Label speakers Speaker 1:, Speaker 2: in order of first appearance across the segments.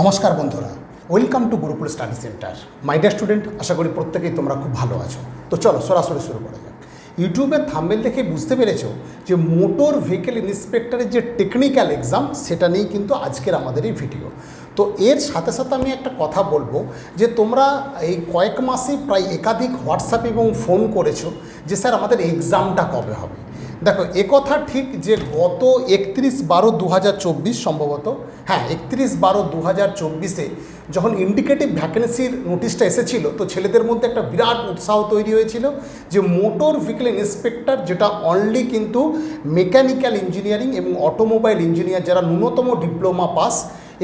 Speaker 1: নমস্কার বন্ধুরা welcome to Gurukul study centre my dear student আশা করি প্রত্যেকেই তোমরা খুব ভালো আছো। তো চলো সরাসরি শুরু করা যাক। ইউটিউবের থাম্বেল দেখে বুঝতে পেরেছ যে মোটর ভেহিকেল ইন্সপেক্টরের যে টেকনিক্যাল এক্সাম সেটা নিয়েই কিন্তু আজকের আমাদের এই ভিডিও তো এর সাথে সাথে আমি একটা কথা বলব যে তোমরা এই কয়েক মাসে প্রায় একাধিক হোয়াটসঅ্যাপ এবং ফোন করেছ যে, স্যার, আমাদের এক্সামটা কবে হবে? দেখো একথা ঠিক যে গত একত্রিশ বারো দু সম্ভবত হ্যাঁ একত্রিশ বারো দু হাজার চব্বিশে যখন ইন্ডিকেটিভ ভ্যাকেন্সির নোটিশটা এসেছিল, তো ছেলেদের মধ্যে একটা বিরাট উৎসাহ তৈরি হয়েছিল যে মোটর ভেহিকেল ইন্সপেক্টর যেটা অনলি কিন্তু মেকানিক্যাল ইঞ্জিনিয়ারিং এবং অটোমোবাইল ইঞ্জিনিয়ার যারা ন্যূনতম ডিপ্লোমা পাস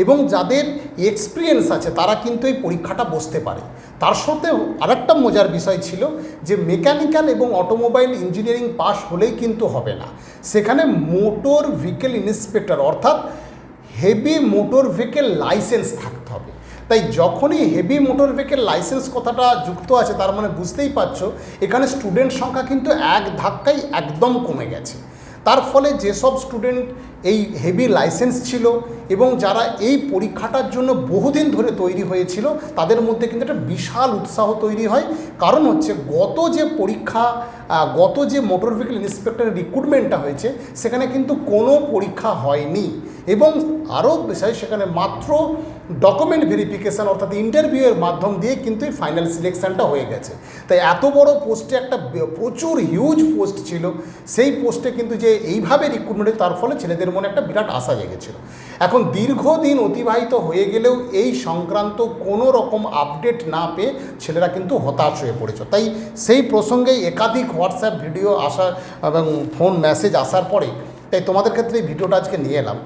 Speaker 1: এবং যাদের এক্সপিরিয়েন্স আছে, তারা কিন্তু এই পরীক্ষাটা বসতে পারে। তার সাথেও আরেকটা মজার বিষয় ছিল যে মেকানিক্যাল এবং অটোমোবাইল ইঞ্জিনিয়ারিং পাস হলেই কিন্তু হবে না। সেখানে মোটর ভেহিকেল ইন্সপেক্টর অর্থাৎ হেভি মোটর ভেহিকেল লাইসেন্স থাকতে হবে। তাই যখনই হেভি মোটর ভেহিকেল লাইসেন্স কথাটা যুক্ত আছে, তার মানে বুঝতেই পারছ, এখানে স্টুডেন্ট সংখ্যা কিন্তু এক ধাক্কায় একদম কমে গেছে। তার ফলে যেসব স্টুডেন্ট এই হেভি লাইসেন্স ছিল এবং যারা এই পরীক্ষাটার জন্য বহুদিন ধরে তৈরি হয়েছিল, তাদের মধ্যে কিন্তু একটা বিশাল উৎসাহ তৈরি হয়। কারণ হচ্ছে গত যে পরীক্ষা গত যে মোটর ভেহিকেল ইন্সপেক্টরের রিক্রুটমেন্টটা হয়েছে, সেখানে কিন্তু কোনো পরীক্ষা হয়নি। এবং আরও বিষয়, সেখানে মাত্র ডকুমেন্ট ভেরিফিকেশান অর্থাৎ ইন্টারভিউয়ের মাধ্যম দিয়ে কিন্তু এই ফাইনাল সিলেকশানটা হয়ে গেছে। তাই এত বড় পোস্টে একটা প্রচুর হিউজ পোস্ট ছিল। সেই পোস্টে কিন্তু যে এইভাবে রিক্রুটমেন্ট তার ফলে ছেলেদের মনে একটা বিরাট আশা জেগেছিল। এখন দীর্ঘদিন অতিবাহিত হয়ে গেলেও এই সংক্রান্ত কোনো রকম আপডেট না পেয়ে ছেলেরা কিন্তু হতাশ হয়ে পড়েছে। তাই সেই প্রসঙ্গে একাধিক হোয়াটসঅ্যাপ ভিডিও আসা এবং ফোন মেসেজ আসার পরে, তাই তোমাদের ক্ষেত্রে এই ভিডিওটা আজকে নিয়ে এলাম।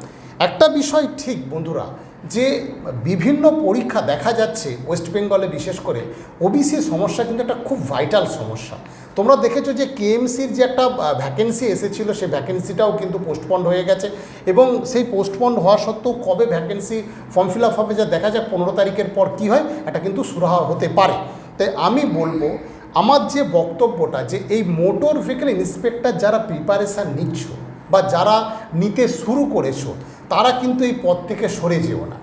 Speaker 1: একটা বিষয় ঠিক বন্ধুরা যে বিভিন্ন পরীক্ষা দেখা যাচ্ছে ওয়েস্ট বেঙ্গলে বিশেষ করে ওবিসি সমস্যা কিন্তু একটা খুব ভাইটাল সমস্যা। তোমরা দেখেছ যে কেএমসির যে একটা ভ্যাকেন্সি এসেছিল, সেই ভ্যাকেন্সিটাও কিন্তু পোস্টপন্ড হয়ে গেছে এবং সেই পোস্টপন্ড হওয়া সত্ত্বেও কবে ভ্যাকেন্সি ফর্ম ফিল আপ হবে যা দেখা যায় পনেরো তারিখের পর কী হয়, এটা কিন্তু সুরাহা হতে পারে। তাই আমি বলব, আমার যে বক্তব্যটা যে এই মোটর ভেহিকেল ইন্সপেক্টর যারা প্রিপারেশান নিচ্ছ বা যারা নিতে শুরু করেছ তারা কিন্তু এই পথ থেকে সরে যেও না।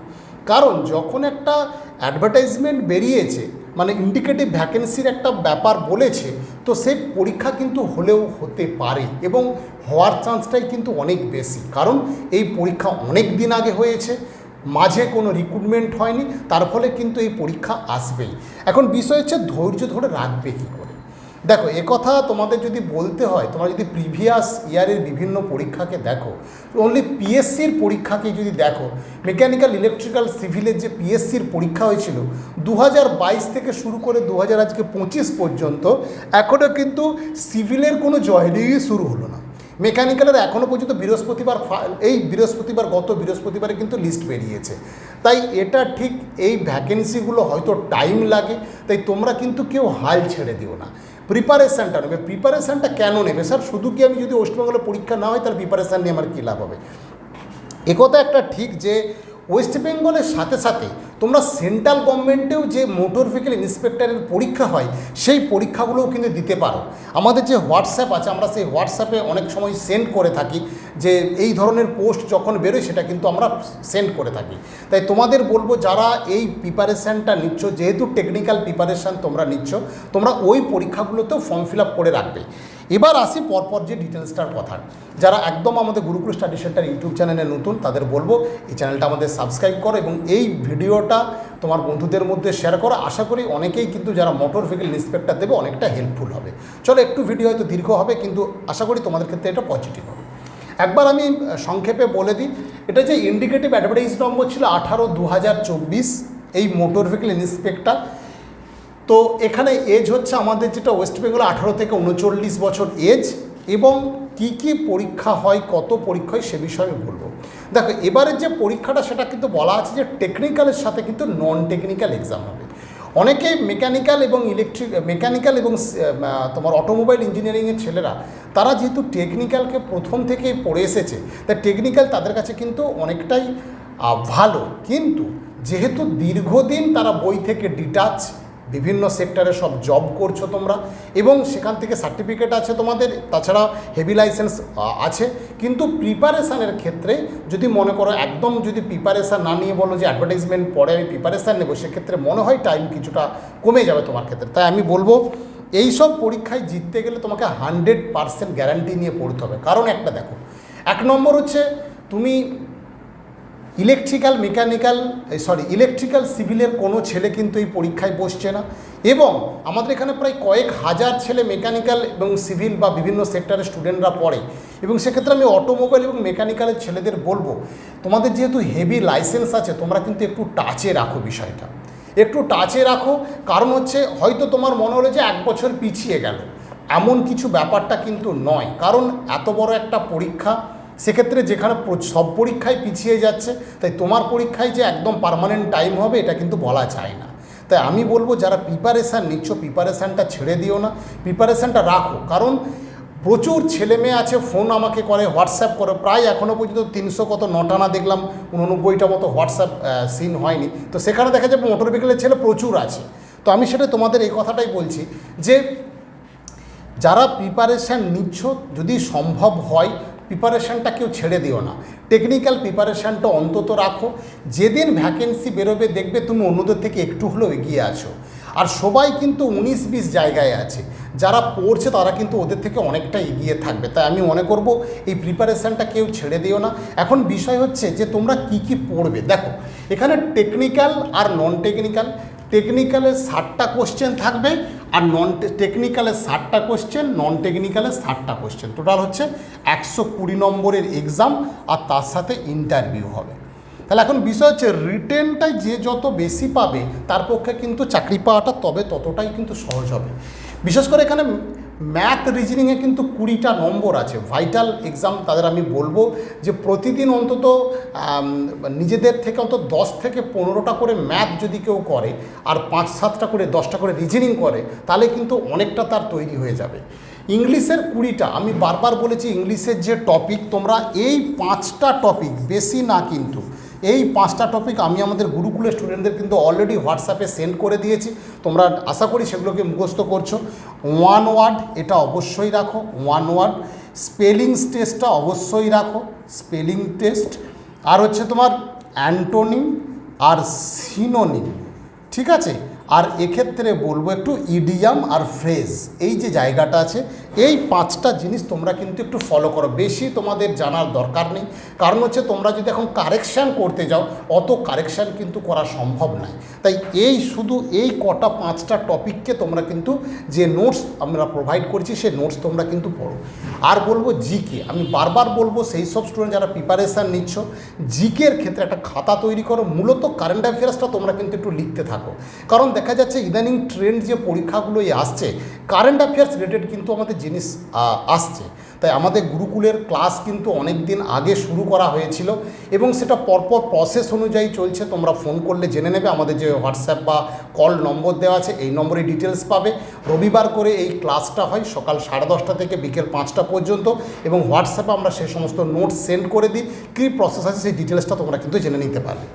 Speaker 1: কারণ যখন একটা অ্যাডভার্টাইজমেন্ট বেরিয়েছে মানে ইন্ডিকেটিভ ভ্যাকেন্সির একটা ব্যাপার বলেছে, তো সেই পরীক্ষা কিন্তু হলেও হতে পারে এবং হওয়ার চান্সটাই কিন্তু অনেক বেশি। কারণ এই পরীক্ষা অনেক দিন আগে হয়েছে, মাঝে কোনো রিক্রুটমেন্ট হয়নি, তার ফলে কিন্তু এই পরীক্ষা আসবেই। এখন বিষয় হচ্ছে ধৈর্য ধরে রাখবে কী করে? দেখো কথা তোমাদের যদি বলতে হয়, তোমরা যদি প্রিভিয়াস ইয়ারের বিভিন্ন পরীক্ষাকে দেখো অনলি পিএসসির পরীক্ষাকে যদি দেখো মেকানিক্যাল ইলেকট্রিক্যাল সিভিলের যে পিএসসির পরীক্ষা হয়েছিল দু হাজার বাইশ থেকে শুরু করে দু হাজার আজকে পঁচিশ পর্যন্ত এখনও কিন্তু সিভিলের কোনো জয়নিংই শুরু হলো না। মেকানিক্যালের এখনও পর্যন্ত বৃহস্পতিবার এই বৃহস্পতিবার, গত বৃহস্পতিবারে কিন্তু লিস্ট বেরিয়েছে। তাই এটা ঠিক এই ভ্যাকেন্সিগুলো হয়তো টাইম লাগে, তাই তোমরা কিন্তু কেউ হাল ছেড়ে দিও না। প্রিপারেশানটা নেবে। প্রিপারেশানটা কেন নেবে? স্যার, শুধু কি আমি যদি ওয়েস্টবেঙ্গলে পরীক্ষা না হয়, তাহলে প্রিপারেশান নিয়ে আমার কী লাভ হবে? একথা একটা ঠিক যে ওয়েস্ট বেঙ্গলের সাথে সাথে তোমরা সেন্ট্রাল গভর্নমেন্টেও যে মোটর ভেহিকেল ইন্সপেক্টরের পরীক্ষা হয়, সেই পরীক্ষাগুলোও কিন্তু দিতে পারো। আমাদের যে হোয়াটসঅ্যাপ আছে, আমরা সেই হোয়াটসঅ্যাপে অনেক সময় সেন্ড করে থাকি যে এই ধরনের পোস্ট যখন বেরোয়, সেটা কিন্তু আমরা সেন্ড করে থাকি। তাই তোমাদের বলব, যারা এই প্রিপারেশানটা নিচ্ছ, যেহেতু টেকনিক্যাল প্রিপারেশান তোমরা নিচ্ছ, তোমরা ওই পরীক্ষাগুলোতেও ফর্ম ফিল আপ করে রাখবে। এবার আসি পরপর যে ডিটেলসটার কথা। যারা একদম আমাদের গুরুকুল স্টাডি সেন্টার ইউটিউব চ্যানেলে নতুন, তাদের বলব, এই চ্যানেলটা আমাদের সাবস্ক্রাইব করো এবং এই ভিডিওটা তোমার বন্ধুদের মধ্যে শেয়ার করো। আশা করি অনেকেই কিন্তু যারা মোটর ভেহিকেল ইন্সপেক্টর দেবে, অনেকটা হেল্পফুল হবে। চলো, একটু ভিডিও হয়তো দীর্ঘ হবে, কিন্তু আশা করি তোমাদের ক্ষেত্রে এটা পজিটিভ হবে। একবার আমি সংক্ষেপে বলে দিই, এটা যে ইন্ডিকেটিভ অ্যাডভার্টাইজ নম্বর ছিল আঠারো দু এই মোটর ভেহিকেল ইন্সপেক্টর তো এখানে এজ হচ্ছে আমাদের যেটা ওয়েস্ট বেঙ্গল আঠারো থেকে উনচল্লিশ বছর এজ এবং কি কি পরীক্ষা হয়, কত পরীক্ষা হয় সে বিষয়ে বলব। দেখো, এবারের যে পরীক্ষাটা সেটা কিন্তু বলা আছে যে টেকনিক্যালের সাথে কিন্তু নন টেকনিক্যাল এক্সাম হবে। অনেকেই মেকানিক্যাল এবং ইলেকট্রিক মেকানিক্যাল এবং তোমার অটোমোবাইল ইঞ্জিনিয়ারিংয়ের ছেলেরা, তারা যেহেতু টেকনিক্যালকে প্রথম থেকেই পড়ে এসেছে তাই টেকনিক্যাল তাদের কাছে কিন্তু অনেকটাই ভালো। কিন্তু যেহেতু দীর্ঘদিন তারা বই থেকে ডিটাচ বিভিন্ন সেক্টরে সব জব করছ তোমরা এবং সেখান থেকে সার্টিফিকেট আছে তোমাদের, তাছাড়া হেভি লাইসেন্স আছে। কিন্তু প্রিপারেশানের ক্ষেত্রে যদি মনে করো একদম যদি প্রিপারেশান না নিয়ে বলো যে অ্যাডভার্টাইজমেন্ট পরে আমি প্রিপারেশান নেব, সেক্ষেত্রে মনে হয় টাইম কিছুটা কমে যাবে তোমার ক্ষেত্রে। তাই আমি বলব এই সব পরীক্ষায় জিততে গেলে তোমাকে হান্ড্রেড পারসেন্ট গ্যারান্টি নিয়ে পড়তে হবে। কারণ একটা দেখো, এক নম্বর হচ্ছে তুমি ইলেকট্রিক্যাল, মেকানিক্যাল সরি, ইলেকট্রিক্যাল, সিভিলের কোনো ছেলে কিন্তু এই পরীক্ষায় বসছে না। এবং আমাদের এখানে প্রায় কয়েক হাজার ছেলে মেকানিক্যাল এবং সিভিল বা বিভিন্ন সেক্টরের স্টুডেন্টরা পড়ে। এবং সেক্ষেত্রে আমি অটোমোবাইল এবং মেকানিক্যালের ছেলেদের বলব, তোমাদের যেহেতু হেভি লাইসেন্স আছে, তোমরা কিন্তু একটু টাচে রাখো বিষয়টা। একটু টাচে রাখো, কারণ হচ্ছে হয়তো তোমার মনে হলো যে এক বছর পিছিয়ে গেল। এমন কিছু ব্যাপারটা কিন্তু নয়, কারণ এত বড় একটা পরীক্ষা সেক্ষেত্রে যেখানে সব পরীক্ষায় পিছিয়ে যাচ্ছে, তাই তোমার পরীক্ষায় যে একদম পার্মানেন্ট টাইম হবে, এটা কিন্তু বলা যায় না। তাই আমি বলব, যারা প্রিপারেশান নিচ্ছ প্রিপারেশানটা ছেড়ে দিও না প্রিপারেশানটা রাখো। কারণ প্রচুর ছেলে মেয়ে আছে ফোন আমাকে করে হোয়াটসঅ্যাপ করে। প্রায় এখনও পর্যন্ত তিনশো কত নটানা দেখলাম, উননব্বইটা মতো হোয়াটসঅ্যাপ সিন হয়নি। তো সেখানে দেখা যাবে মোটর ভেহিকেলের ছেলে প্রচুর আছে। তো আমি সেটা তোমাদের এই কথাটাই বলছি যে, যারা প্রিপারেশান নিচ্ছ, যদি সম্ভব হয় প্রিপারেশানটা কেউ ছেড়ে দিও না। টেকনিক্যাল প্রিপারেশানটা অন্তত রাখো। যেদিন ভ্যাকেন্সি বেরোবে, দেখবে তুমি অন্যদের থেকে একটু হলেও এগিয়ে আছো। আর সবাই কিন্তু উনিশ বিশ জায়গায় আছে। যারা পড়ছে, তারা কিন্তু ওদের থেকে অনেকটা এগিয়ে থাকবে। তাই আমি মনে করব, এই প্রিপারেশানটা কেউ ছেড়ে দিও না। এখন বিষয় হচ্ছে যে, তোমরা কি কি পড়বে? দেখো, এখানে টেকনিক্যাল আর নন টেকনিক্যাল টেকনিক্যালের ষাটটা কোশ্চেন থাকবে। আর নন টেকনিক্যালের ষাটটা কোশ্চেন নন টেকনিক্যালের ষাটটা কোশ্চেন টোটাল হচ্ছে একশো কুড়ি নম্বরের এক্সাম আর তার সাথে ইন্টারভিউ হবে। তাহলে এখন বিষয় হচ্ছে রিটেনটাই যে যত বেশি পাবে, তার পক্ষে কিন্তু চাকরি পাওয়াটা তবে ততটাই কিন্তু সহজ হবে। বিশেষ করে এখানে ম্যাথ রিজনিংয়ে কিন্তু কুড়িটা নম্বর আছে। ভাইটাল এক্সাম তাদের আমি বলব যে প্রতিদিন অন্তত নিজেদের থেকে অন্তত দশ থেকে পনেরোটা করে ম্যাথ যদি কেউ করে, আর পাঁচ সাতটা করে, দশটা করে রিজনিং করে, তাহলে কিন্তু অনেকটা তার তৈরি হয়ে যাবে। ইংলিশের কুড়িটা, আমি বারবার বলেছি ইংলিশের যে টপিক তোমরা এই পাঁচটা টপিক বেশি না কিন্তু, এই পাঁচটা টপিক আমি আমাদের গুরুকুলের স্টুডেন্টদের কিন্তু অলরেডি হোয়াটসঅ্যাপে সেন্ড করে দিয়েছি। তোমরা আশা করি সেগুলোকে মুখস্থ করছ। ওয়ান ওয়ার্ড এটা অবশ্যই রাখো, ওয়ান ওয়ার্ড। স্পেলিং টেস্টটা অবশ্যই রাখো, স্পেলিং টেস্ট। আর হচ্ছে তোমার অ্যান্টোনিম আর সিনোনিম, ঠিক আছে? আর এক্ষেত্রে বলব একটু ইডিয়াম আর ফ্রেজ এই যে জায়গাটা আছে, এই পাঁচটা জিনিস তোমরা কিন্তু একটু ফলো করো। বেশি তোমাদের জানার দরকার নেই। কারণ হচ্ছে তোমরা যদি এখন কারেকশান করতে যাও, অত কারেকশান কিন্তু করা সম্ভব নয়। তাই এই শুধু এই কটা পাঁচটা টপিককে তোমরা কিন্তু যে নোটস আমরা প্রোভাইড করছি সেই নোটস তোমরা কিন্তু পড়ো। আর বলব জিকে আমি বারবার বলব সেই সব স্টুডেন্ট যারা প্রিপারেশান নিচ্ছ জিকের ক্ষেত্রে একটা খাতা তৈরি করো। মূলত কারেন্ট অ্যাফেয়ার্সটা তোমরা কিন্তু একটু লিখতে থাকো। কারণ দেখা যাচ্ছে ইদানিং ট্রেন্ড যে পরীক্ষাগুলোই আসছে কারেন্ট অ্যাফেয়ার্স রিলেটেড কিন্তু আমাদের জিনিস আসছে। তাই আমাদের গুরুকুলের ক্লাস কিন্তু অনেক দিন আগে শুরু করা হয়েছিল এবং সেটা পরপর প্রসেস অনুযায়ী চলছে। তোমরা ফোন করলে জেনে নেবে, আমাদের যে হোয়াটসঅ্যাপ বা কল নম্বর দেওয়া আছে, এই নম্বরে ডিটেলস পাবে। রবিবার করে এই ক্লাসটা হয় সকাল সাড়ে দশটা থেকে বিকেল পাঁচটা পর্যন্ত এবং হোয়াটসঅ্যাপে আমরা সেই সমস্ত নোটস সেন্ড করে দিই। কী প্রসেস আছে সেই ডিটেলসটা তোমরা কিন্তু জেনে নিতে পারবে।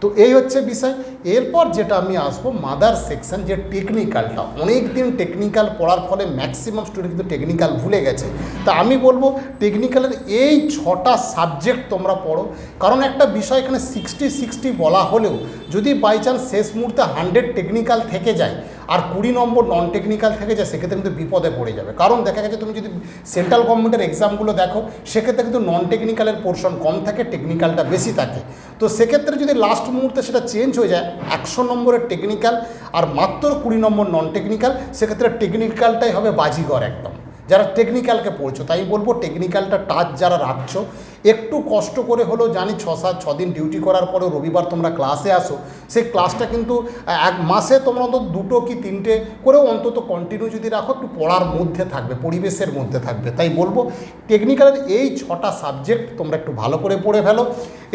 Speaker 1: তো এই হচ্ছে বিষয়। এরপর যেটা আমি আসব মাদার সেকশন যে টেকনিক্যালটা অনেক দিন টেকনিক্যাল পড়ার ফলে ম্যাক্সিমাম স্টুডেন্ট কিন্তু টেকনিক্যাল ভুলে গেছে। তা আমি বলব টেকনিক্যালের এই ছটা সাবজেক্ট তোমরা পড়ো। কারণ একটা বিষয় এখানে সিক্সটি সিক্সটি বলা হলেও, যদি বাই চান্স শেষ মুহূর্তে হান্ড্রেড টেকনিক্যাল থেকে যায় আর কুড়ি নম্বর নন টেকনিক্যাল থেকে যায়, সেক্ষেত্রে কিন্তু বিপদে পড়ে যাবে। কারণ দেখা গেছে, তুমি যদি সেন্ট্রাল গভর্নমেন্টের এক্সামগুলো দেখো, সেক্ষেত্রে কিন্তু নন টেকনিক্যালের পোর্শন কম থাকে টেকনিক্যালটা বেশি থাকে। তো সেক্ষেত্রে যদি লাস্ট মুহূর্তে সেটা চেঞ্জ হয়ে যায়, একশো নম্বরের টেকনিক্যাল আর মাত্র কুড়ি নম্বর নন টেকনিক্যাল সেক্ষেত্রে টেকনিক্যালটাই হবে বাজিগর একদম। যারা টেকনিক্যালকে পড়ছো, তাই বলব টেকনিক্যালটা টাচ যারা রাখছো, একটু কষ্ট করে হলেও জানি ছ সাত, ছ দিন ডিউটি করার পরেও রবিবার তোমরা ক্লাসে আসো। সেই ক্লাসটা কিন্তু এক মাসে তোমরা অন্তত দুটো কি তিনটে করেও অন্তত কন্টিনিউ যদি রাখো, একটু পড়ার মধ্যে থাকবে, পরিবেশের মধ্যে থাকবে। তাই বলব টেকনিক্যালের এই ছটা সাবজেক্ট তোমরা একটু ভালো করে পড়ে ফেলো।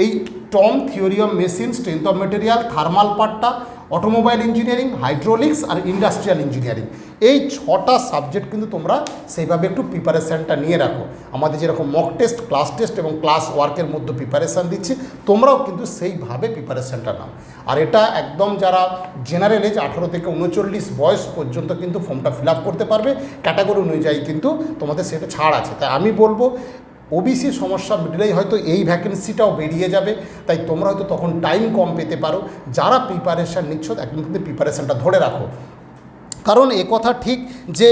Speaker 1: এই TOM theory of machine strength of material thermal পার্টটা অটোমোবাইল ইঞ্জিনিয়ারিং, হাইড্রোলিক্স আর ইন্ডাস্ট্রিয়াল ইঞ্জিনিয়ারিং। এই ছটা সাবজেক্ট কিন্তু তোমরা সেইভাবে একটু প্রিপারেশানটা নিয়ে রাখো। আমাদের যেরকম মক টেস্ট ক্লাস টেস্ট এবং ক্লাস ওয়ার্কের মধ্যে প্রিপারেশান দিচ্ছি, তোমরাও কিন্তু সেইভাবে প্রিপারেশানটা নাও। আর এটা একদম যারা জেনারেল এজ আঠেরো থেকে উনচল্লিশ বয়স পর্যন্ত কিন্তু ফর্মটা ফিল করতে পারবে। ক্যাটাগরি অনুযায়ী কিন্তু তোমাদের সেটা ছাড় আছে। তাই আমি বলব ওবিসি সমস্যা মিটলেই হয়তো এই ভ্যাকেন্সিটাও বেরিয়ে যাবে। তাই তোমরা হয়তো তখন টাইম কম পেতে পারো। যারা প্রিপারেশান নিচ্ছ, একদম কিন্তু প্রিপারেশানটা ধরে রাখো। কারণ এ কথা ঠিক যে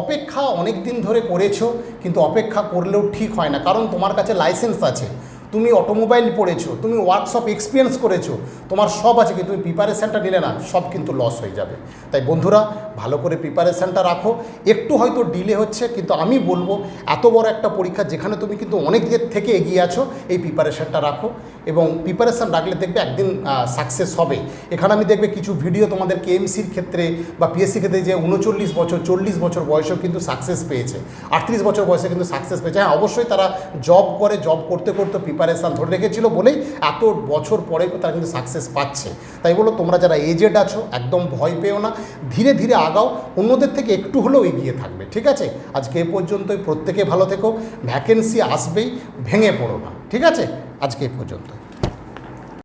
Speaker 1: অপেক্ষা অনেক দিন ধরে করেছ, কিন্তু অপেক্ষা করলেও ঠিক হয় না। কারণ তোমার কাছে লাইসেন্স আছে। তুমি অটোমোবাইল পড়েছো, তুমি ওয়ার্কশপ এক্সপিরিয়েন্স করেছ, তোমার সব আছে, কিন্তু তুমি প্রিপারেশানটা নিলে না, সব কিন্তু লস হয়ে যাবে। তাই বন্ধুরা, ভালো করে প্রিপারেশানটা রাখো। একটু হয়তো ডিলে হচ্ছে, কিন্তু আমি বলব, এত বড় একটা পরীক্ষা যেখানে তুমি কিন্তু অনেক দিক থেকে এগিয়ে আছো, এই প্রিপারেশানটা রাখো। এবং প্রিপারেশান রাখলে দেখবে একদিন সাকসেস হবে। এখানে আমি দেখবে কিছু ভিডিও তোমাদের কেএমসির ক্ষেত্রে বা পিএসসি ক্ষেত্রে যে উনচল্লিশ বছর, চল্লিশ বছর বয়সেও কিন্তু সাকসেস পেয়েছে। আটত্রিশ বছর বয়সে কিন্তু সাকসেস পেয়েছে। হ্যাঁ অবশ্যই তারা জব করে জব করতে করতে প্রিপারেশান ধরে রেখেছিল বলেই এত বছর পরে তারা কিন্তু সাকসেস পাচ্ছে। তাই বলো, তোমরা যারা এজেড আছো, একদম ভয় পেও না। ধীরে ধীরে আগাও, অন্যদের থেকে একটু হলেও এগিয়ে থাকবে, ঠিক আছে? আজকে এ পর্যন্তই, প্রত্যেকে ভালো থেকো। ভ্যাকেন্সি আসবেই, ভেঙে পড়ো না, ঠিক আছে? আজকে এ পর্যন্ত